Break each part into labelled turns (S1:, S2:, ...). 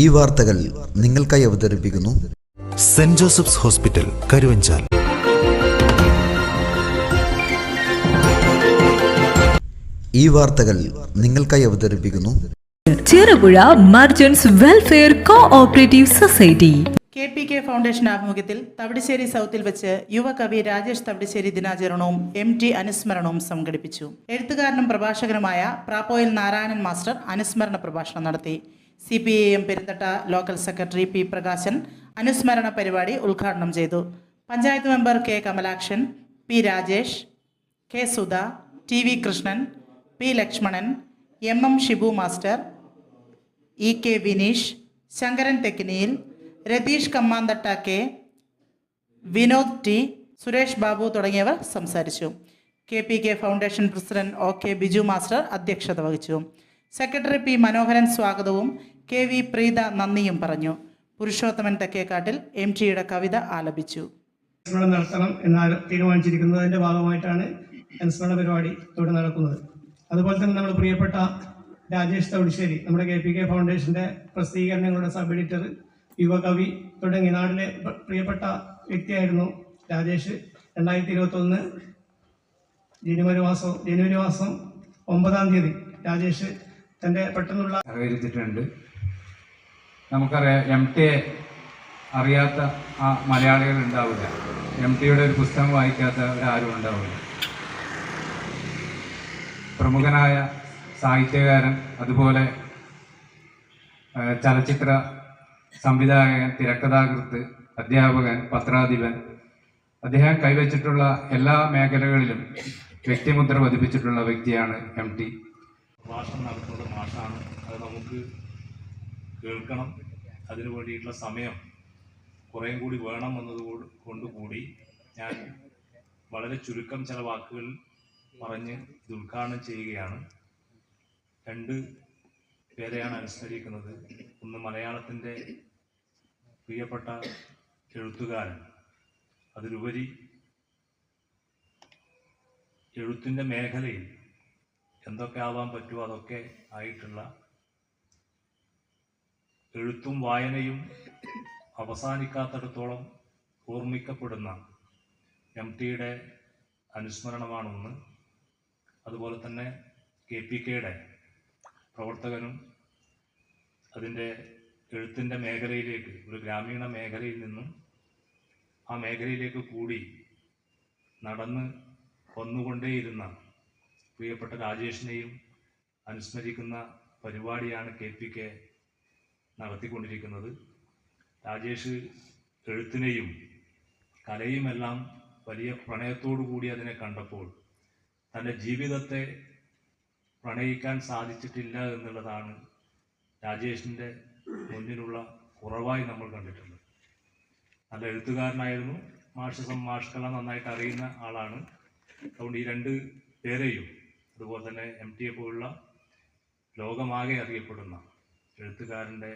S1: ഈ വാർത്തകൾ നിങ്ങൾക്കായി അവതരിപ്പിക്കുന്നു
S2: സെന്റ് ജോസഫ്സ് ഹോസ്പിറ്റൽ കരുവഞ്ചാൽ.
S1: ഈ വാർത്തകൾ നിങ്ങൾക്കായി അവതരിപ്പിക്കുന്നു
S3: Cherupuzha merchants welfare co-operative society.
S4: K P K foundation ആഭിമുഖ്യത്തിൽ തവിടശ്ശേരി സൗത്തിൽ വെച്ച് യുവകവി രാജേഷ് തവിടശ്ശേരി ദിനാചരണവും എം ടി അനുസ്മരണവും സംഘടിപ്പിച്ചു. എഴുത്തുകാരനും പ്രഭാഷകനുമായ പ്രാപ്പോയിൽ നാരായണൻ മാസ്റ്റർ അനുസ്മരണ പ്രഭാഷണം നടത്തി. C P I M Perunthatta local secretary P Prakashan അനുസ്മരണ പരിപാടി ഉദ്ഘാടനം ചെയ്തു. Panchayat member K Kamalakshan P Rajesh K Sudha T V Krishnan P Lakshmanan M M Shibu master E K Vineesh Sankaran Thekkiniyil Ratheesh Kammanthatta K Vinod T Suresh Babu തുടങ്ങിയവർ സംസാരിച്ചു. K P K foundation president O K Biju master അധ്യക്ഷത വഹിച്ചു. Secretary P മനോഹരൻ സ്വാഗതവും K V Preetha നന്ദിയും പറഞ്ഞു. Purushothaman Thekkekattil M ടിയുടെ കവിത ആലപിച്ചു.
S5: അനുസ്മരണം നടത്തണം എന്ന് തീരുമാനിച്ചിരിക്കുന്നതിന്റെ ഭാഗമായിട്ടാണ് അനുസ്മരണ പരിപാടി ഇവിടെ നടക്കുന്നത്. അതുപോലെ തന്നെ നമ്മുടെ പ്രിയപ്പെട്ട രാജേഷ് തവിശ്ശേരി നമ്മുടെ കെ പി കെ ഫൗണ്ടേഷന്റെ പ്രസിദ്ധീകരണങ്ങളുടെ സബ് എഡിറ്റർ യുവകവി തുടങ്ങി നാടിലെ പ്രിയപ്പെട്ട വ്യക്തിയായിരുന്നു രാജേഷ്. രണ്ടായിരത്തി ഇരുപത്തി ഒന്ന് ജനുവരി മാസം ജനുവരി മാസം ഒമ്പതാം തീയതി രാജേഷ് തന്റെ പെട്ടെന്നുള്ള
S6: നമുക്കറിയാം എം ടി എ അറിയാത്ത ആ മലയാളികൾ ഉണ്ടാവില്ല. എം ടിയുടെ ഒരു പുസ്തകം വായിക്കാത്ത ഒരാരും ഉണ്ടാവില്ല. പ്രമുഖനായ സാഹിത്യകാരൻ അതുപോലെ ചലച്ചിത്ര സംവിധായകൻ തിരക്കഥാകൃത്ത് അധ്യാപകൻ പത്രാധിപൻ അദ്ദേഹം കൈവച്ചിട്ടുള്ള എല്ലാ മേഖലകളിലും വ്യക്തിമുദ്ര പതിപ്പിച്ചിട്ടുള്ള വ്യക്തിയാണ് എം ടി
S7: ഭാഷ നടത്തുന്നത് മാഷാണ്. അത് നമുക്ക് കേൾക്കണം. അതിനു വേണ്ടിയിട്ടുള്ള സമയം കുറേയും കൂടി വേണം എന്നത് കൊണ്ടുകൂടി ഞാൻ വളരെ ചുരുക്കം ചില വാക്കുകൾ പറഞ്ഞ് ഇത് ഉദ്ഘാടനം ചെയ്യുകയാണ്. രണ്ട് പേരെയാണ് അനുസ്മരിക്കുന്നത്. ഒന്ന് മലയാളത്തിന്റെ പ്രിയപ്പെട്ട എഴുത്തുകാരൻ. അതിലുപരി എഴുത്തിന്റെ മേഖലയിൽ എന്തൊക്കെ ആവാൻ പറ്റുമോ അതൊക്കെ ആയിട്ടുള്ള എഴുത്തും വായനയും അവസാനിക്കാത്തടത്തോളം ഓർമ്മിക്കപ്പെടുന്ന എം ടിയുടെ അനുസ്മരണമാണ് ഒന്ന് അതുപോലെ തന്നെ കെ പി കെയുടെ പ്രവർത്തകനും അതിന്റെ എഴുത്തിന്റെ മേഖലയിലേക്ക് ഒരു ഗ്രാമീണ മേഖലയിൽ നിന്നും ആ മേഖലയിലേക്ക് കൂടി നടന്ന് വന്നുകൊണ്ടേയിരുന്ന പ്രിയപ്പെട്ട രാജേഷിനെയും അനുസ്മരിക്കുന്ന പരിപാടിയാണ് കെ പി കെ നടത്തിക്കൊണ്ടിരിക്കുന്നത്. രാജേഷ് എഴുത്തിനെയും കലയുമെല്ലാം വലിയ പ്രണയത്തോടു കൂടി അതിനെ കണ്ടപ്പോൾ തന്റെ ജീവിതത്തെ പ്രണയിക്കാൻ സാധിച്ചിട്ടില്ല എന്നുള്ളതാണ് രാജേഷിന്റെ മുന്നിലുള്ള കുറവായി നമ്മൾ കണ്ടിട്ടുള്ളത്. നല്ല എഴുത്തുകാരനായിരുന്നു. മാഷ് മാഷ്കല നന്നായിട്ട് അറിയുന്ന ആളാണ്. അതുകൊണ്ട് ഈ രണ്ട് പേരെയും അതുപോലെ തന്നെ എം ടി എ പോലുള്ള ലോകമാകെ അറിയപ്പെടുന്ന എഴുത്തുകാരന്റെ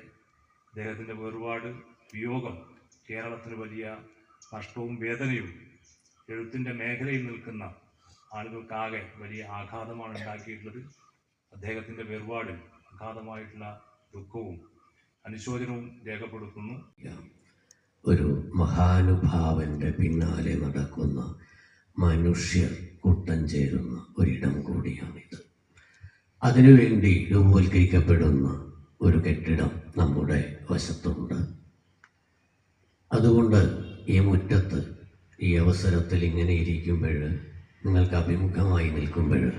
S7: അദ്ദേഹത്തിന്റെ വേർപാട് വിയോഗം കേരളത്തിന് വലിയ നഷ്ടവും വേദനയും എഴുത്തിന്റെ മേഖലയിൽ നിൽക്കുന്ന ആളുകൾക്കാകെ വലിയ ആഘാതമാണ് ഉണ്ടാക്കിയിട്ടുള്ളത്. അദ്ദേഹത്തിന്റെ വേർപാടിൽ അഗാധമായിട്ടുള്ള ദുഃഖവും അനുശോചനവും രേഖപ്പെടുത്തുന്നു.
S8: ഒരു മഹാനുഭാവന്റെ പിന്നാലെ നടക്കുന്ന മനുഷ്യർ കൂട്ടം ചേരുന്ന ഒരിടം കൂടിയാണിത്. അതിനുവേണ്ടി രൂപവൽക്കരിക്കപ്പെടുന്ന ഒരു കെട്ടിടം നമ്മുടെ വശത്തുണ്ട്. അതുകൊണ്ട് ഈ മുറ്റത്ത് ഈ അവസരത്തിൽ ഇങ്ങനെ ഇരിക്കുമ്പോൾ നിങ്ങൾക്ക് അഭിമുഖമായി നിൽക്കുമ്പോൾ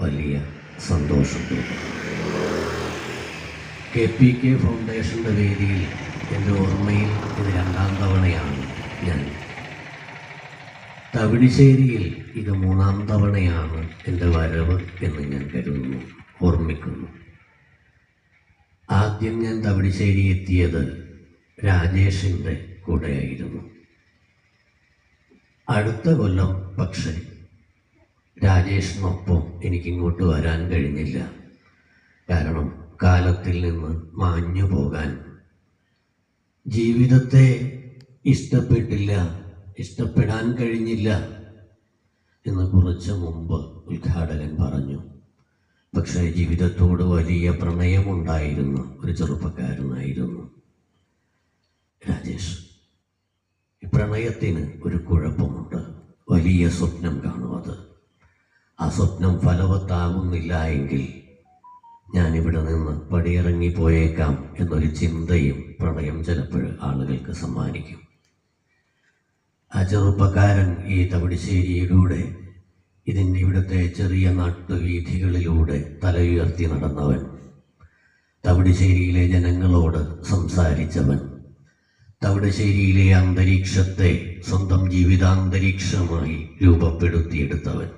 S8: വലിയ സന്തോഷം കെ പി കെ ഫൗണ്ടേഷന്റെ വേദിയിൽ എന്റെ ഓർമ്മയിൽ ഇത് രണ്ടാം തവണയാണ് ഞാൻ. തവിടിശ്ശേരിയിൽ ഇത് മൂന്നാം തവണയാണ് എന്റെ വരവ് എന്ന് ഞാൻ കരുതുന്നു ഓർമ്മിക്കുന്നു. ആദ്യം ഞാൻ തവിടിശ്ശേരി എത്തിയത് രാജേഷിന്റെ കൂടെയായിരുന്നു. അടുത്ത കൊല്ലം പക്ഷേ രാജേഷിനൊപ്പം എനിക്കിങ്ങോട്ട് വരാൻ കഴിഞ്ഞില്ല. കാരണം കാലത്തിൽ നിന്ന് മാഞ്ഞു പോകാൻ. ജീവിതത്തെ ഇഷ്ടപ്പെട്ടില്ല ഇഷ്ടപ്പെടാൻ കഴിഞ്ഞില്ല എന്ന് കുറച്ച് മുമ്പ് ഉദ്ഘാടകൻ പറഞ്ഞു. പക്ഷേ ജീവിതത്തോട് വലിയ പ്രണയമുണ്ടായിരുന്ന ഒരു ചെറുപ്പക്കാരനായിരുന്നു. രാജേഷ് പ്രണയത്തിന് ഒരു കുഴപ്പമുണ്ട്. വലിയ സ്വപ്നം കാണും അത്. ആ സ്വപ്നം ഫലവത്താകുന്നില്ല എങ്കിൽ ഞാനിവിടെ നിന്ന് പടിയിറങ്ങി പോയേക്കാം എന്നൊരു ചിന്തയും പ്രണയം ചിലപ്പോൾ ആളുകൾക്ക് സമ്മാനിക്കും. ആ ചെറുപ്പക്കാരൻ ഈ തവിടിശ്ശേരിയിലൂടെ ഇതിന്റെ ഇവിടുത്തെ ചെറിയ നാട്ടുവീഥികളിലൂടെ തലയുയർത്തി നടന്നവൻ തവിടുശ്ശേരിയിലെ ജനങ്ങളോട് സംസാരിച്ചവൻ തവിടുശ്ശേരിയിലെ അന്തരീക്ഷത്തെ സ്വന്തം ജീവിതാന്തരീക്ഷമായി രൂപപ്പെടുത്തിയെടുത്തവൻ.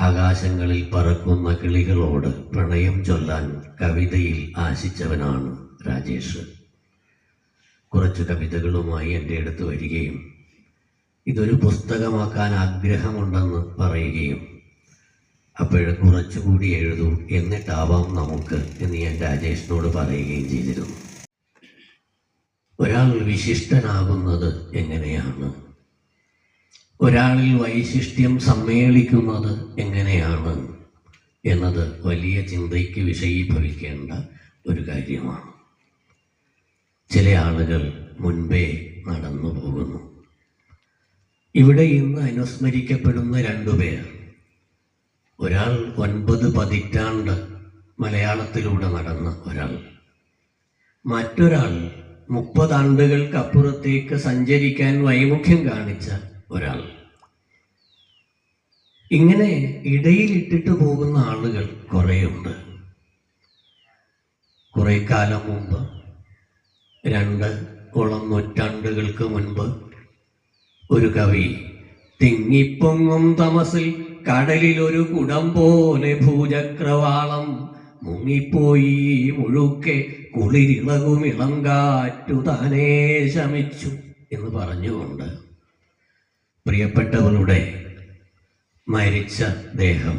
S8: ആകാശങ്ങളിൽ പറക്കുന്ന കിളികളോട് പ്രണയം ചൊല്ലാൻ കവിതയിൽ ആശിച്ചവനാണ് രാജേഷ്. കുറച്ച് കവിതകളുമായി എന്റെ അടുത്ത് വരികയും ഇതൊരു പുസ്തകമാക്കാൻ ആഗ്രഹമുണ്ടെന്ന് പറയുകയും അപ്പോൾ കുറച്ചുകൂടി എഴുതൂ എന്നിട്ടാവാം നമുക്ക് എന്ന് ഞാൻ രാജേഷിനോട് പറയുകയും ചെയ്തിരുന്നു. ഒരാൾ വിശിഷ്ടനാകുന്നത് എങ്ങനെയാണ്? ഒരാളിൽ വൈശിഷ്ട്യം സമ്മേളിക്കുന്നത് എങ്ങനെയാണ്? എന്നത് വലിയ ചിന്തയ്ക്ക് വിഷയീഭവിക്കേണ്ട ഒരു കാര്യമാണ്. ചില ആളുകൾ മുൻപേ നടന്നു പോകുന്നു ഇവിടെ ഇന്ന് അനുസ്മരിക്കപ്പെടുന്ന രണ്ടുപേർ ഒരാൾ ഒൻപത് പതിറ്റാണ്ട് മലയാളത്തിലൂടെ നടന്ന ഒരാൾ. മറ്റൊരാൾ മുപ്പതാണ്ടുകൾക്കപ്പുറത്തേക്ക് സഞ്ചരിക്കാൻ വൈമുഖ്യം കാണിച്ച ഒരാൾ. ഇങ്ങനെ ഇടയിലിട്ടിട്ട് പോകുന്ന ആളുകൾ കുറേയുണ്ട്. കുറേ കാലം മുമ്പ് രണ്ട് ഓളം നൂറ്റാണ്ടുകൾക്ക് മുൻപ് ഒരു കവി. തിങ്ങിപ്പൊങ്ങും തമസിൽ കടലിൽ ഒരു കുടം പോലെ ഭൂചക്രവാളം. മുങ്ങിപ്പോയി മുഴുക്കെ കുളിരിളകും ഇളങ്കാറ്റു താനേ ശമിച്ചു എന്ന് പറഞ്ഞുകൊണ്ട് പ്രിയപ്പെട്ടവളുടെ മരിച്ച ദേഹം.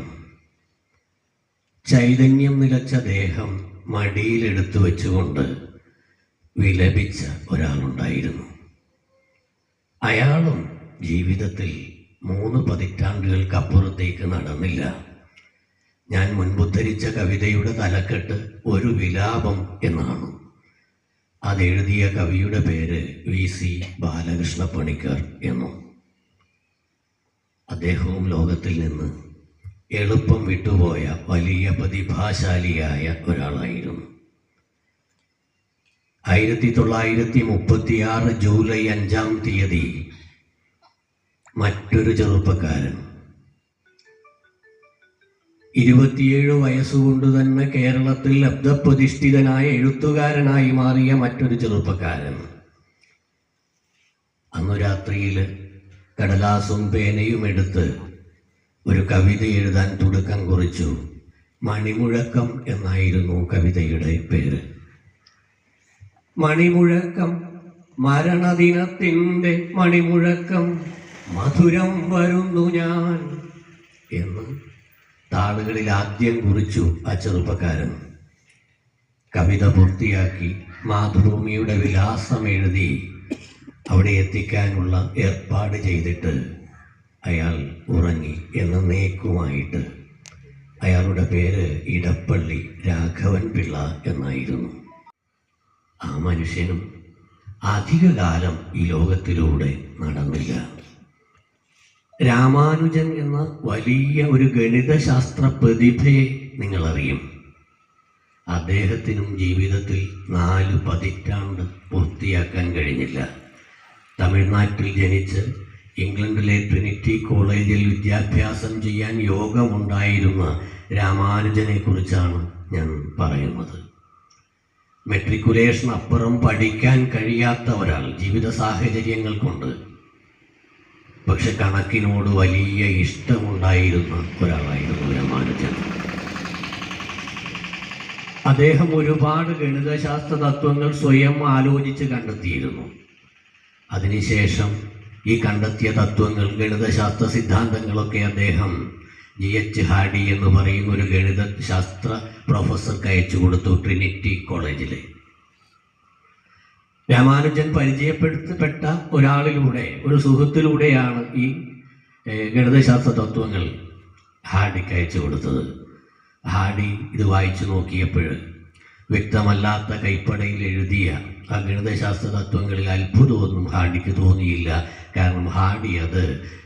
S8: ചൈതന്യം നിലച്ച ദേഹം മടിയിലെടുത്തു വെച്ചുകൊണ്ട് വിലപിച്ച ഒരാളുണ്ടായിരുന്നു. അയാളും ജീവിതത്തിൽ മൂന്ന് പതിറ്റാണ്ടുകൾക്കപ്പുറത്തേക്ക് നടന്നില്ല. ഞാൻ മുൻപുദ്ധരിച്ച കവിതയുടെ തലക്കെട്ട് ഒരു വിലാപം എന്നാണ്. അതെഴുതിയ കവിയുടെ പേര് വി. സി. ബാലകൃഷ്ണ പണിക്കർ എന്നു. അദ്ദേഹവും ലോകത്തിൽ നിന്ന് എളുപ്പം വിട്ടുപോയ വലിയ പ്രതിഭാശാലിയായ ഒരാളായിരുന്നു. ആയിരത്തി തൊള്ളായിരത്തി മുപ്പത്തിയാറ് ജൂലൈ അഞ്ചാം തീയതി മറ്റൊരു ചെറുപ്പക്കാരൻ. ഇരുപത്തിയേഴ് വയസ്സുകൊണ്ട് തന്നെ കേരളത്തിൽ ലബ്ധപ്രതിഷ്ഠിതനായ എഴുത്തുകാരനായി മാറിയ മറ്റൊരു ചെറുപ്പക്കാരൻ. അന്നു രാത്രിയിൽ കടലാസും പേനയും എടുത്ത് ഒരു കവിത എഴുതാൻ തുടക്കം കുറിച്ചു. മണിമുഴക്കം എന്നായിരുന്നു കവിതയുടെ പേര്. മണിമുഴക്കം മരണദിനത്തിന്റെ മണിമുഴക്കം മധുരം വരുന്നു ഞാൻ എന്ന് താളുകളിൽ ആദ്യം കുറിച്ചു ആ ചെറുപ്പക്കാരൻ. കവിത പൂർത്തിയാക്കി മാതൃഭൂമിയുടെ വിലാസം എഴുതി അവിടെ എത്തിക്കാനുള്ള ഏർപ്പാട് ചെയ്തിട്ട് അയാൾ ഉറങ്ങി എന്ന് നേക്കുമായിട്ട്. അയാളുടെ പേര് ഇടപ്പള്ളി രാഘവൻ പിള്ള എന്നായിരുന്നു. ആ മനുഷ്യനും അധികകാലം ഈ ലോകത്തിലൂടെ നടന്നില്ല. രാമാനുജൻ എന്ന വലിയ ഒരു ഗണിതശാസ്ത്ര പ്രതിഭയെ നിങ്ങളറിയും. അദ്ദേഹത്തിനും ജീവിതത്തിൽ നാല് പതിറ്റാണ്ട് പൂർത്തിയാക്കാൻ കഴിഞ്ഞില്ല. തമിഴ്നാട്ടിൽ ജനിച്ച് ഇംഗ്ലണ്ടിലെ ട്രിനിറ്റി കോളേജിൽ വിദ്യാഭ്യാസം ചെയ്യാൻ യോഗമുണ്ടായിരുന്ന രാമാനുജനെക്കുറിച്ചാണ് ഞാൻ പറയുന്നത്. മെട്രിക്കുലേഷൻ അപ്പുറം പഠിക്കാൻ കഴിയാത്ത ഒരാൾ ജീവിത സാഹചര്യങ്ങൾ കൊണ്ട്. പക്ഷെ കണക്കിനോട് വലിയ ഇഷ്ടമുണ്ടായിരുന്ന ഒരാളായിരുന്നു രാമാനുജൻ. അദ്ദേഹം ഒരുപാട് ഗണിതശാസ്ത്ര തത്വങ്ങൾ സ്വയം ആലോചിച്ച് കണ്ടെത്തിയിരുന്നു. അതിനുശേഷം ഈ കണ്ടെത്തിയ തത്വങ്ങൾ ഗണിതശാസ്ത്ര സിദ്ധാന്തങ്ങളൊക്കെ അദ്ദേഹം ജി എച്ച് ഹാഡി എന്ന് പറയുന്ന ഒരു ഗണിതശാസ്ത്ര പ്രൊഫസർക്ക് അയച്ചു കൊടുത്തു ട്രിനിറ്റി കോളേജിൽ രാമാനുജൻ പരിചയപ്പെടുത്തപ്പെട്ട ഒരാളിലൂടെ ഒരു സുഹൃത്തിലൂടെയാണ് ഈ ഗണിതശാസ്ത്ര തത്വങ്ങൾ ഹാഡിക്ക് അയച്ചു കൊടുത്തത്. ഹാഡി ഇത് വായിച്ചു നോക്കിയപ്പോൾ വ്യക്തമല്ലാത്ത കൈപ്പടയിൽ എഴുതിയ ആ ഗണിതശാസ്ത്ര തത്വങ്ങളിൽ അത്ഭുതമൊന്നും ഹാഡിക്ക് തോന്നിയില്ല. കാരണം ഹാഡി അത്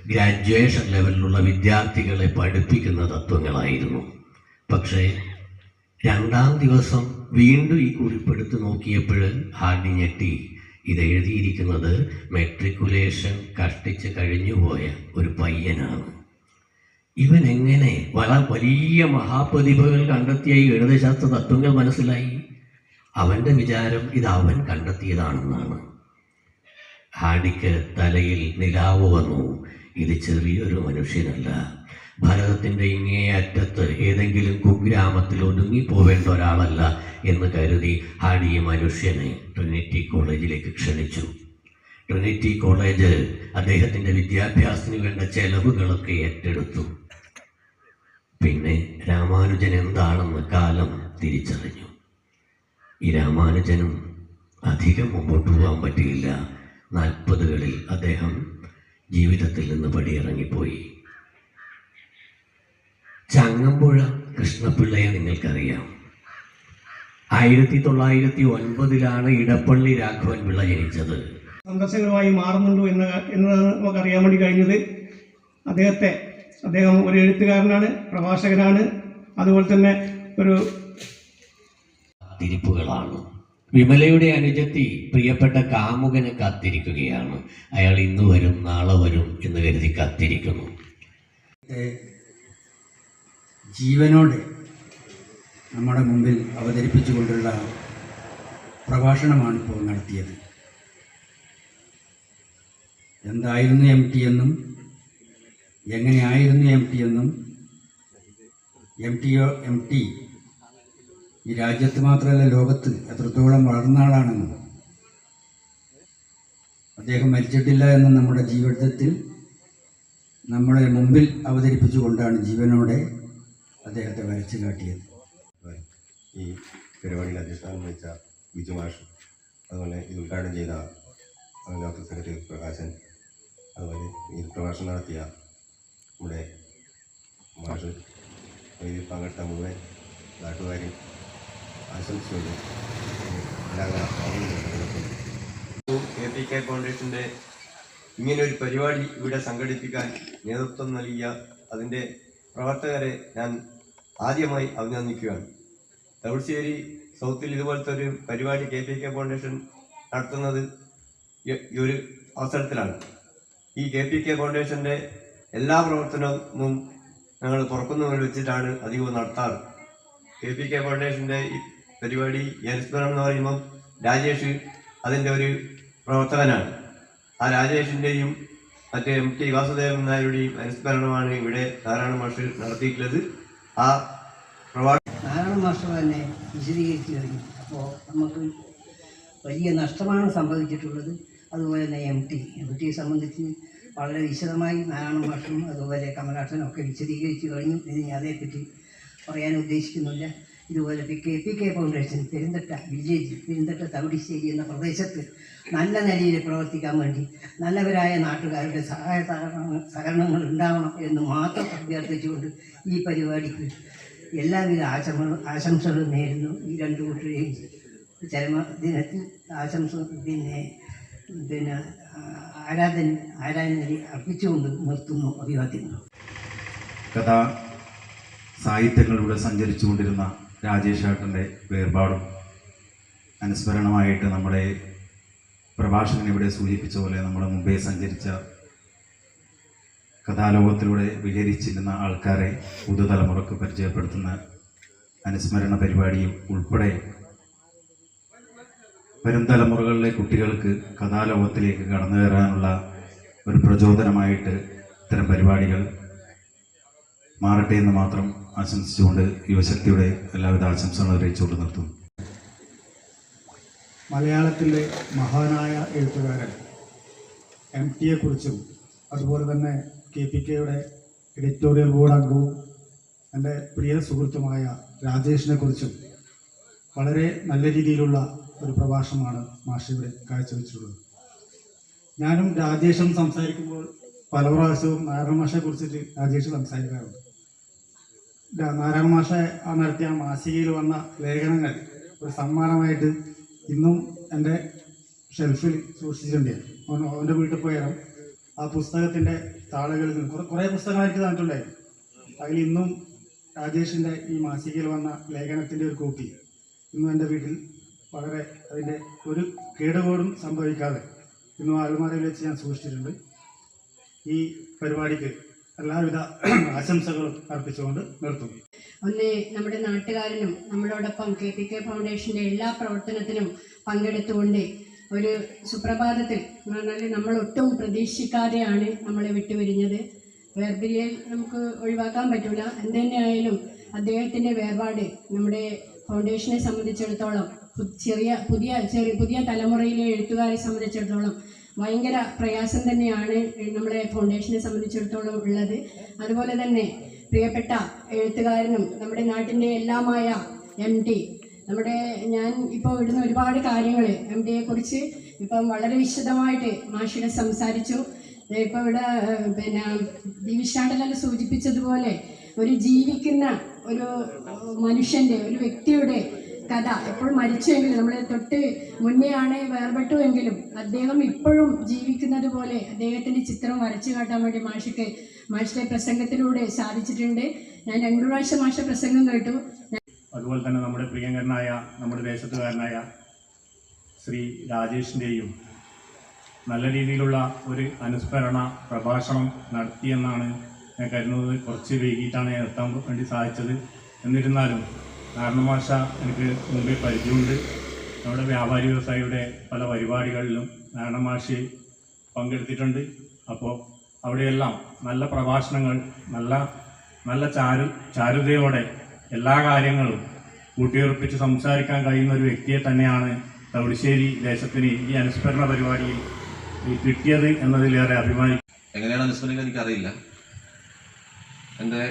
S8: ഗ്രാജുവേഷൻ ലെവലിലുള്ള വിദ്യാർത്ഥികളെ പഠിപ്പിക്കുന്ന തത്വങ്ങളായിരുന്നു. പക്ഷേ രണ്ടാം ദിവസം വീണ്ടും ഈ കുറിപ്പെടുത്ത് നോക്കിയപ്പോൾ ആടി ഞെട്ടി. ഇത് എഴുതിയിരിക്കുന്നത് മെട്രിക്കുലേഷൻ കഷ്ടിച്ച് കഴിഞ്ഞുപോയ ഒരു പയ്യനാണ്. ഇവൻ എങ്ങനെ വളരെ വലിയ മഹാപ്രതിഭകൾ കണ്ടെത്തിയ ഈ ഗണിതശാസ്ത്ര തത്വങ്ങൾ മനസ്സിലായി? അവന്റെ വിചാരം ഇത് അവൻ കണ്ടെത്തിയതാണെന്നാണ്. ഹാഡിക്ക് തലയിൽ നിലാവ് വന്നു. ഇത് ചെറിയൊരു മനുഷ്യനല്ല. ഭാരതത്തിന്റെ ഇങ്ങേ അറ്റത്ത് ഏതെങ്കിലും കുഗ്രാമത്തിൽ ഒതുങ്ങിപ്പോവേണ്ട ഒരാളല്ല എന്ന് കരുതി ഹാഡി മനുഷ്യനെ ട്രിനിറ്റി കോളേജിലേക്ക് ക്ഷണിച്ചു. ട്രിനിറ്റി കോളേജ് അദ്ദേഹത്തിന്റെ വിദ്യാഭ്യാസത്തിന് വേണ്ട ചെലവുകളൊക്കെ ഏറ്റെടുത്തു. പിന്നെ രാമാനുജൻ എന്താണെന്ന് കാലം തിരിച്ചറിഞ്ഞു. ഈ രാമാനുജനും അധികം മുമ്പോട്ട് പോകാൻ പറ്റിയില്ല. നാൽപ്പതുകളിൽ അദ്ദേഹം ജീവിതത്തിൽ നിന്ന് പടിയിറങ്ങിപ്പോയി. ചങ്ങമ്പുഴ കൃഷ്ണപിള്ളയെ നിങ്ങൾക്കറിയാം. ആയിരത്തി തൊള്ളായിരത്തി ഒൻപതിലാണ് ഇടപ്പള്ളി രാഘവൻ പിള്ള ജനിച്ചത്.
S5: സന്ദർശകരമായി മാറുന്നുണ്ടോ എന്ന് എന്ന് നമുക്ക് അറിയാൻ വേണ്ടി കഴിഞ്ഞത് അദ്ദേഹത്തെ. അദ്ദേഹം ഒരു എഴുത്തുകാരനാണ് പ്രഭാഷകനാണ് അതുപോലെ തന്നെ ഒരു
S8: തിരിപ്പുകളാണ് വിമലയുടെ അനുജത്തി പ്രിയപ്പെട്ട കാമുകന് കാത്തിരിക്കുകയാണ്. അയാൾ ഇന്ന് വരും നാളെ വരും എന്ന് കരുതി കാത്തിരിക്കുന്നു.
S9: ജീവനോടെ നമ്മുടെ മുമ്പിൽ അവതരിപ്പിച്ചുകൊണ്ടുള്ള പ്രഭാഷണമാണ് ഇപ്പോൾ നടത്തിയത്. എന്തായിരുന്നു എം ടി എന്നും എങ്ങനെയായിരുന്നു എം ടി എന്നും M T O M T ഈ രാജ്യത്ത് മാത്രമല്ല ലോകത്ത് എത്രത്തോളം വളർന്ന ആളാണെന്നും അദ്ദേഹം മരിച്ചിട്ടില്ല എന്നും നമ്മുടെ ജീവിതത്തിൽ നമ്മളെ മുമ്പിൽ അവതരിപ്പിച്ചുകൊണ്ടാണ് ജീവനോടെ അദ്ദേഹത്തെ വരച്ചു കാട്ടിയത്.
S10: ഈ പരിപാടിയിൽ അധ്യക്ഷസ്ഥാനം വഹിച്ച ബിജു മാഷ് അതുപോലെ ഇത് ഉദ്ഘാടനം ചെയ്ത ഡോക്ടർ സെക്രട്ടറി പ്രകാശൻ അതുപോലെ ഈ പ്രഭാഷണം നടത്തിയ നമ്മുടെ മാഷ് ഇതിൽ പങ്കെടുത്ത മുഴുവൻ നാട്ടുകാരും ആശംസിച്ചുകൊണ്ട് എ പി കെ ഫൗണ്ടേഷന്റെ ഇങ്ങനൊരു പരിപാടി ഇവിടെ സംഘടിപ്പിക്കാൻ നേതൃത്വം നൽകിയ അതിന്റെ പ്രവർത്തകരെ ഞാൻ ആദ്യമായി അഭിനന്ദിക്കുകയാണ്. തവിശ്ശേരി സൗത്തിൽ ഇതുപോലത്തെ ഒരു പരിപാടി കെ പി കെ ഫൗണ്ടേഷൻ നടത്തുന്നത് ഈ- ഒരു അവസരത്തിലാണ്. ഈ കെ പി കെ ഫൗണ്ടേഷന്റെ എല്ലാ പ്രവർത്തനവും ഞങ്ങൾ തുറക്കുന്നവരിൽ വെച്ചിട്ടാണ് അധികവും നടത്താറ്. കെ പി കെ ഫൗണ്ടേഷന്റെ പരിപാടി അനുസ്മരണം എന്ന് പറയുമ്പം രാജേഷ് അതിന്റെ ഒരു പ്രവർത്തകനാണ്. ആ രാജേഷിന്റെയും മറ്റേ എം ടി വാസുദേവൻ നായരുടെയും അനുസ്മരണമാണ് ഇവിടെ ധാരാളം മാഷ് നടത്തിയിട്ടുള്ളത്. ആ
S11: നാരായണ മാസ്റ്റർ തന്നെ വിശദീകരിച്ചു കഴിഞ്ഞു അപ്പോൾ നമുക്ക് വലിയ നഷ്ടമാണ് സംഭവിച്ചിട്ടുള്ളത്. അതുപോലെ തന്നെ എം ടി. എം ടിയെ സംബന്ധിച്ച് വളരെ വിശദമായി നാരായണ മാഷും അതുപോലെ കമലാക്ഷനും ഒക്കെ വിശദീകരിച്ചു കഴിഞ്ഞു. ഇനി അതേപ്പറ്റി പറയാൻ ഉദ്ദേശിക്കുന്നില്ല. ഇതുപോലെ K P K foundation Perunthatta village Perunthatta Thavidissery എന്ന പ്രദേശത്ത് നല്ല നിലയിൽ പ്രവർത്തിക്കാൻ വേണ്ടി നല്ലവരായ നാട്ടുകാരുടെ സഹായ സഹകരണ- സഹകരണങ്ങൾ ഉണ്ടാവണം എന്ന് മാത്രം അഭ്യർത്ഥിച്ചുകൊണ്ട് ഈ പരിപാടിക്ക് എല്ലാവിധ ആശംസ ആശംസകളും നേരുന്നു. ഈ രണ്ടു കൂട്ടരെയും ചരമദിനത്തിൽ ആശംസ പിന്നെ പിന്നെ ആരാധന ആരാധന അർപ്പിച്ചുകൊണ്ട് നിർത്തുന്നു അഭിവാദ്യങ്ങൾ.
S12: കഥാ സാഹിത്യങ്ങളിലൂടെ സഞ്ചരിച്ചുകൊണ്ടിരുന്ന രാജേഷ് ഏട്ടന്റെ വേർപാടും അനുസ്മരണമായിട്ട് നമ്മുടെ പ്രഭാഷകൻ ഇവിടെ സൂചിപ്പിച്ച പോലെ നമ്മുടെ മുമ്പേ സഞ്ചരിച്ച കഥാലോകത്തിലൂടെ വിഹരിച്ചിരുന്ന ആൾക്കാരെ പുതുതലമുറക്ക് പരിചയപ്പെടുത്തുന്ന അനുസ്മരണ പരിപാടി ഉൾപ്പെടെ വരും തലമുറകളിലെ കുട്ടികൾക്ക് കഥാലോകത്തിലേക്ക് കടന്നു കയറാനുള്ള ഒരു പ്രചോദനമായിട്ട് ഇത്തരം പരിപാടികൾ മാറട്ടെ എന്ന് മാത്രം ആശംസിച്ചുകൊണ്ട് യുവശക്തിയുടെ എല്ലാവിധ ആശംസകളും അറിയിച്ചുകൊണ്ട് നിർത്തുന്നു.
S5: മലയാളത്തിലെ മഹാനായ എഴുത്തുകാരൻ എം ടിയെക്കുറിച്ചും അതുപോലെ തന്നെ കെ പി കെയുടെ എഡിറ്റോറിയൽ ബോർഡ് അംഗവും എന്റെ പ്രിയ സുഹൃത്തുമായ രാജേഷിനെ കുറിച്ചും വളരെ നല്ല രീതിയിലുള്ള ഒരു പ്രഭാഷണമാണ് മാഷിയുടെ കാഴ്ചവെച്ചിട്ടുള്ളത്. ഞാനും രാജേഷും സംസാരിക്കുമ്പോൾ പല പ്രാവശ്യവും നാരായണ മാഷെ കുറിച്ചിട്ട് രാജേഷ് സംസാരിക്കാറുണ്ട്. നാരായണ മാഷ നടത്തിയ മാസികയിൽ വന്ന ലേഖനങ്ങൾ ഒരു സമ്മാനമായിട്ട് ഇന്നും എന്റെ ഷെൽഫിൽ സൂക്ഷിച്ചിട്ടുണ്ട്. ഞാൻ. അവൻ അവന്റെ വീട്ടിൽ പോയാലും ആ പുസ്തകത്തിന്റെ താളുകളിൽ നിന്ന് കുറേ കുറേ പുസ്തകങ്ങളായിട്ട് തന്നിട്ടുണ്ടായിരുന്നു. അതിൽ ഇന്നും രാജേഷിന്റെ ഈ മാസികയിൽ വന്ന ലേഖനത്തിന്റെ ഒരു കോപ്പി ഇന്നും എന്റെ വീട്ടിൽ വളരെ അതിന്റെ ഒരു കേടുപോടും സംഭവിക്കാതെ ഇന്നും അലമാരയിൽ വെച്ച് ഞാൻ സൂക്ഷിച്ചിട്ടുണ്ട്. ഈ പരിപാടിക്ക് എല്ലാവിധ ആശംസകളും അർപ്പിച്ചുകൊണ്ട് നിർത്തുന്നു.
S13: ഒന്ന് നമ്മുടെ നാട്ടുകാരനും നമ്മളോടൊപ്പം കെ പി കെ ഫൗണ്ടേഷന്റെ എല്ലാ പ്രവർത്തനത്തിനും പങ്കെടുത്തുകൊണ്ട് ഒരു സുപ്രഭാതത്തിൽ എന്ന് പറഞ്ഞാൽ നമ്മൾ ഒട്ടും പ്രതീക്ഷിക്കാതെയാണ് നമ്മളെ വിട്ടുപിരിഞ്ഞത്. വേർപിരിയൽ നമുക്ക് ഒഴിവാക്കാൻ പറ്റില്ല എന്തുതന്നെയായാലും അദ്ദേഹത്തിന്റെ വേർപാട് നമ്മുടെ ഫൗണ്ടേഷനെ സംബന്ധിച്ചിടത്തോളം ചെറിയ പുതിയ ചെറിയ പുതിയ തലമുറയിലെ എഴുത്തുകാരെ സംബന്ധിച്ചിടത്തോളം ഭയങ്കര പ്രയാസം തന്നെയാണ് നമ്മുടെ ഫൗണ്ടേഷനെ സംബന്ധിച്ചിടത്തോളം ഉള്ളത്. അതുപോലെ തന്നെ പ്രിയപ്പെട്ട എഴുത്തുകാരനും നമ്മുടെ നാട്ടിന്റെ എല്ലാമായ എം ടി നമ്മുടെ ഞാൻ ഇപ്പോൾ ഇടുന്ന ഒരുപാട് കാര്യങ്ങൾ എം ഡിയെ കുറിച്ച് ഇപ്പം വളരെ വിശദമായിട്ട് മാഷിനെ സംസാരിച്ചു. ഇപ്പോൾ ഇവിടെ പിന്നെ പിന്നെ ദിവിശാണ്ടല സൂചിപ്പിച്ചതുപോലെ ഒരു ജീവിക്കുന്ന ഒരു മനുഷ്യന്റെ ഒരു വ്യക്തിയുടെ കഥ. എപ്പോൾ മരിച്ചുവെങ്കിലും നമ്മളെ തൊട്ട് മുന്നേ ആണ് വേർപെട്ടുവെങ്കിലും അദ്ദേഹം ഇപ്പോഴും ജീവിക്കുന്നത് പോലെ അദ്ദേഹത്തിന്റെ ചിത്രം വരച്ചു കാട്ടാൻ വേണ്ടി മാഷിക്ക് മാഷിന്റെ പ്രസംഗത്തിലൂടെ സാധിച്ചിട്ടുണ്ട്. ഞാൻ രണ്ടു പ്രാവശ്യം മാഷ പ്രസംഗം കേട്ടു.
S7: അതുപോലെ തന്നെ നമ്മുടെ പ്രിയങ്കരനായ നമ്മുടെ ദേശത്തുകാരനായ ശ്രീ രാജേഷിന്റെയും നല്ല രീതിയിലുള്ള ഒരു അനുസ്മരണ പ്രഭാഷണം നടത്തിയെന്നാണ് ഞാൻ കരുതുന്നത്. കുറച്ച് വൈകിട്ടാണ് ഞാൻ എത്താൻ വേണ്ടി സാധിച്ചത്. എന്നിരുന്നാലും നാരണമാഷ എനിക്ക് മുമ്പേ പരിചയമുണ്ട്. നമ്മുടെ വ്യാപാരി വ്യവസായിയുടെ പല പരിപാടികളിലും നാരണമാഷി പങ്കെടുത്തിട്ടുണ്ട്. അപ്പോൾ അവിടെയെല്ലാം നല്ല പ്രഭാഷണങ്ങൾ നല്ല നല്ല ചാരു ചാരുതയോടെ എല്ലാ കാര്യങ്ങളും കൂട്ടിയുറപ്പിച്ച് സംസാരിക്കാൻ കഴിയുന്ന ഒരു വ്യക്തിയെ തന്നെയാണ് തവിടിശ്ശേരി ദേശത്തിന് ഈ അനുസ്മരണ പരിപാടിയിൽ കിട്ടിയത് എന്നതിലേറെ അഭിമാനിക്കുന്നു
S14: എങ്ങനെയാണ് അനുസ്മരിക്കുക എനിക്കറിയില്ല. എന്റെ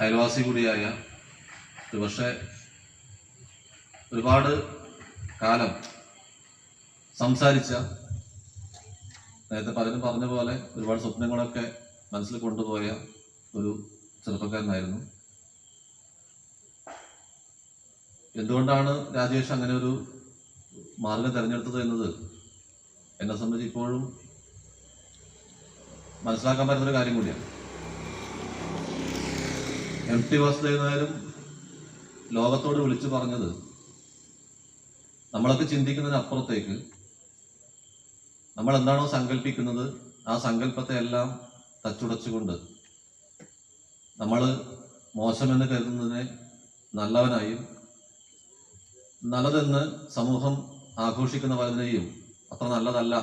S14: അയൽവാസി കൂടിയായ ഒരു പക്ഷേ ഒരുപാട് കാലം സംസാരിച്ച നേരത്തെ പലരും പറഞ്ഞ പോലെ ഒരുപാട് സ്വപ്നങ്ങളൊക്കെ മനസ്സിൽ കൊണ്ടുപോയ ഒരു ചെറുപ്പക്കാരനായിരുന്നു. എന്തുകൊണ്ടാണ് രാജേഷ് അങ്ങനെ ഒരു മാർഗം തിരഞ്ഞെടുത്തത് എന്നത്? എന്നെ സംബന്ധിച്ച് ഇപ്പോഴും മനസ്സിലാക്കാൻ പറ്റുന്നൊരു കാര്യം കൂടിയാണ്. എം ടി വാസുദേവൻ നായരും ലോകത്തോട് വിളിച്ചു പറഞ്ഞത് നമ്മളൊക്കെ ചിന്തിക്കുന്നതിനപ്പുറത്തേക്ക് നമ്മൾ എന്താണോ സങ്കല്പിക്കുന്നത് ആ സങ്കല്പത്തെ എല്ലാം തച്ചുടച്ചുകൊണ്ട് നമ്മൾ മോശമെന്ന് കരുതുന്നതിനെ നല്ലവനായും നല്ലതെന്ന് സമൂഹം ആഘോഷിക്കുന്ന പലതിനെയും അത്ര നല്ലതല്ല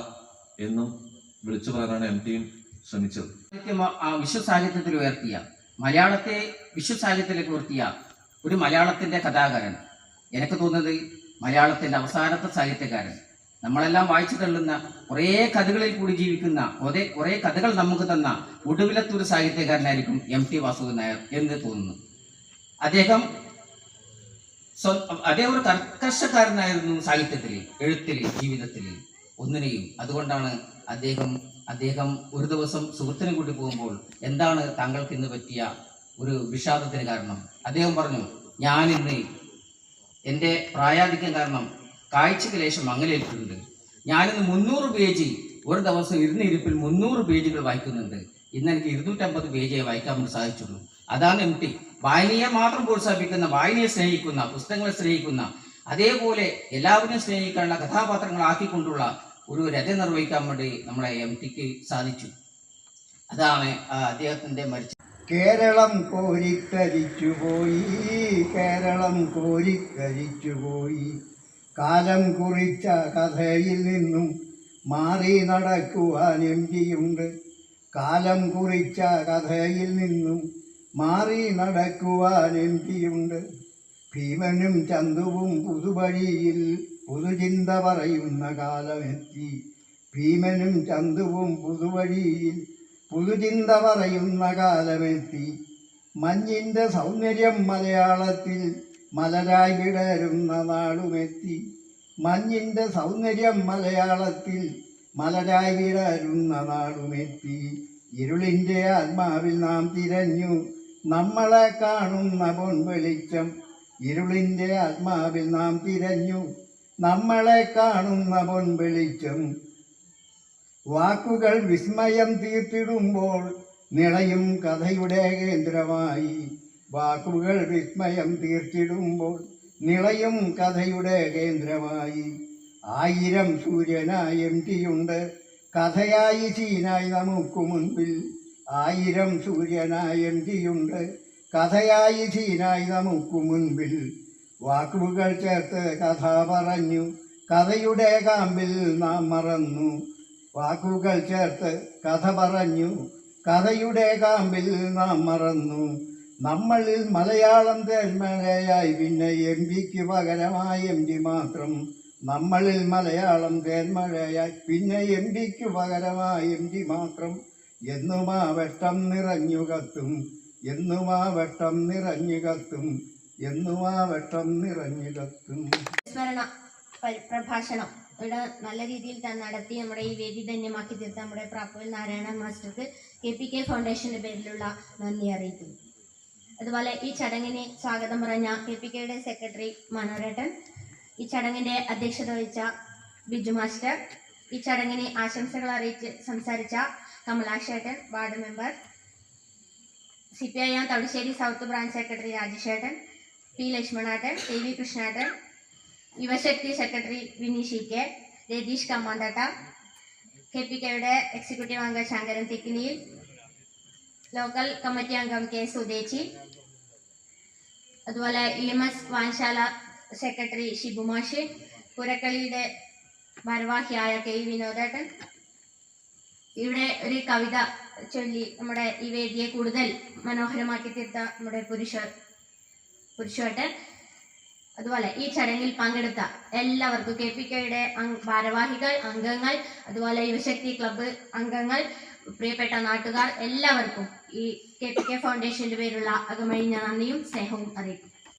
S14: എന്നും വിളിച്ചു പറയാനാണ് എം ടിയും ശ്രമിച്ചത്.
S15: വിശ്വസാഹിത്യത്തിൽ ഉയർത്തിയ മലയാളത്തെ വിശ്വസാഹിത്യത്തിലേക്ക് ഉയർത്തിയ ഒരു മലയാളത്തിന്റെ കഥാകാരൻ. എനിക്ക് തോന്നുന്നത് മലയാളത്തിന്റെ അവസാനത്തെ സാഹിത്യകാരൻ. നമ്മളെല്ലാം വായിച്ചു തള്ളുന്ന കുറേ കഥകളിൽ കൂടി ജീവിക്കുന്ന ഒരേ കുറേ കഥകൾ നമുക്ക് തന്ന ഒടുവിലത്തെ ഒരു സാഹിത്യകാരനായിരിക്കും എം ടി വാസുദേവൻ നായർ എന്ന് തോന്നുന്നു. അദ്ദേഹം അദ്ദേഹം ഒരു കർക്കശക്കാരനായിരുന്നു സാഹിത്യത്തിൽ എഴുത്തിൽ ജീവിതത്തിൽ ഒന്നിനെയും. അതുകൊണ്ടാണ് അദ്ദേഹം അദ്ദേഹം ഒരു ദിവസം സുഹൃത്തിനെ കൂട്ടി പോകുമ്പോൾ എന്താണ് താങ്കൾക്ക് ഇന്ന് പറ്റിയ ഒരു വിഷാദത്തിന് കാരണം. അദ്ദേഹം പറഞ്ഞു ഞാനിന്ന് എന്റെ പ്രായാധിക്യം കാരണം കാഴ്ചക്ക് ലേശം മങ്ങലേറ്റിട്ടുണ്ട് ഞാനിന്ന് മുന്നൂറ് പേജ് ഒരു ദിവസം ഇരുന്നിരിപ്പിൽ മുന്നൂറ് പേജുകൾ വായിക്കുന്നുണ്ട്. ഇന്ന് എനിക്ക് ഇരുന്നൂറ്റമ്പത് പേജേ വായിക്കാൻ സാധിച്ചുള്ളൂ. അതാണ് എം ടി വായനയെ മാത്രം പ്രോത്സാഹിപ്പിക്കുന്ന വായനയെ സ്നേഹിക്കുന്ന പുസ്തകങ്ങളെ സ്നേഹിക്കുന്ന അതേപോലെ എല്ലാവരും സ്നേഹിക്കാനുള്ള കഥാപാത്രങ്ങളാക്കിക്കൊണ്ടുള്ള ഒരു രഥ നിർവഹിക്കാൻ വേണ്ടി നമ്മളെ എം ടിക്ക് സാധിച്ചു. അതാണ് അദ്ദേഹത്തിന്റെ മരിച്ച
S16: കേരളം കോരിക്കരിച്ചുപോയി കേരളം കോരിക്കരിച്ചുപോയി. കാലം കുറിച്ച കഥയിൽ നിന്നും മാറി നടക്കുവാൻ എം ജിയുണ്ട് കാലം കുറിച്ച കഥയിൽ നിന്നും മാറി നടക്കുവാൻ എം ജിയുണ്ട് ഭീമനും ചന്തുവും പുതുവഴിയിൽ പുതുചിന്ത പറയുന്ന കാലമെത്തി. ഭീമനും ചന്തുവും പുതുവഴിയിൽ പുതുചിന്ത പറയുന്ന കാലമെത്തി. മഞ്ഞിന്റെ സൗന്ദര്യം മലയാളത്തിൽ മലരായി വിടരുന്ന നാടുമെത്തി മഞ്ഞിന്റെ സൗന്ദര്യം മലയാളത്തിൽ മലരായി വിടരുന്ന നാടുമെത്തി ഇരുളിന്റെ ആത്മാവിൽ നാം തിരഞ്ഞു. നമ്മളെ കാണുന്ന പൊൻ വെളിച്ചം ഇരുളിന്റെ ആത്മാവിൽ നാം തിരഞ്ഞു. നമ്മളെ കാണുന്ന പൊൻ വെളിച്ചം വാക്കുകൾ വിസ്മയം തീർത്തിടുമ്പോൾ നിളയും കഥയുടെ കേന്ദ്രമായി. വാക്കുകൾ വിസ്മയം തീർത്തിടുമ്പോൾ നിളയും കഥയുടെ കേന്ദ്രമായി. ആയിരം സൂര്യനായി എം ടിയുണ്ട് കഥയായി ചീനായി നമുക്ക് മുൻപിൽ. ആയിരം സൂര്യനായി എം ടിയുണ്ട് കഥയായി ചീനായി നമുക്ക് മുൻപിൽ. വാക്കുകൾ ചേർത്ത് കഥ പറഞ്ഞു. കഥയുടെ കാമ്പിൽ നാം മറന്നു. വാക്കുകൾ ചേർത്ത് കഥ പറഞ്ഞു. കഥയുടെ കാമ്പിൽ നാം മറന്നു. നമ്മളിൽ മലയാളം തേന്മഴയായി പിന്നെ എം പിക്ക് പകരമായി എം ഡി മാത്രം. നമ്മളിൽ മലയാളം തേന്മഴയായി പിന്നെ എം പിക്ക് പകരമായി എം ഡി മാത്രം. എന്നും ആ വെട്ടം നിറഞ്ഞു കത്തും. എന്നും ആ വെട്ടം നിറഞ്ഞു കത്തും. എന്നും ആ വെട്ടം നിറഞ്ഞു കത്തും.
S17: പ്രഭാഷണം ഇവിടെ നല്ല രീതിയിൽ നടത്തി നമ്മുടെ ഈ വേദി ധന്യമാക്കി തീർത്ത നമ്മുടെ പ്രാപ്പുൽ നാരായണ മാസ്റ്റർക്ക് കെ പി കെ ഫൗണ്ടേഷന്റെ പേരിലുള്ള നന്ദി അറിയിക്കുന്നു. അതുപോലെ ഈ ചടങ്ങിന് സ്വാഗതം പറഞ്ഞ കെ പി കെയുടെ സെക്രട്ടറി മനോരേട്ടൻ ഈ ചടങ്ങിന്റെ അധ്യക്ഷത വഹിച്ച ബിജു മാസ്റ്റർ ഈ ചടങ്ങിന് ആശംസകൾ അറിയിച്ച് സംസാരിച്ച കമലാശേട്ടൻ ward member C P I M Thavissery south branch secretary രാജശേട്ടൻ P ലക്ഷ്മണാട്ടൻ A V കൃഷ്ണേട്ടൻ Yuvashakti secretary Vineesh K Ratheesh Kammanthatta K P കെയുടെ എക്സിക്യൂട്ടീവ് അംഗം ശങ്കരൻ തിക്കിനിയിൽ ലോക്കൽ കമ്മിറ്റി അംഗം കെ സുദേച്ചി അതുപോലെ ഇ എം എസ് വാൻശാല സെക്രട്ടറി ഷിബുമാഷി പുരക്കളിയുടെ ഭാരവാഹിയായ കെ വിനോദേട്ടൻ. ഇവിടെ ഒരു കവിത ചൊല്ലി നമ്മുടെ ഈ വേദിയെ കൂടുതൽ മനോഹരമാക്കി തീർത്ത നമ്മുടെ പുരുഷ പുരുഷോട്ടൻ. അതുപോലെ ഈ ചടങ്ങിൽ പങ്കെടുത്ത എല്ലാവർക്കും കെ പി കെയുടെ ഭാരവാഹികൾ അംഗങ്ങൾ അതുപോലെ യുവശക്തി ക്ലബ്ബ് അംഗങ്ങൾ പ്രിയപ്പെട്ട നാട്ടുകാർ എല്ലാവർക്കും ഈ കെ പി കെ ഫൗണ്ടേഷന്റെ പേരുള്ള അകമഴിഞ്ഞ നന്ദിയും സ്നേഹവും അറിയിക്കും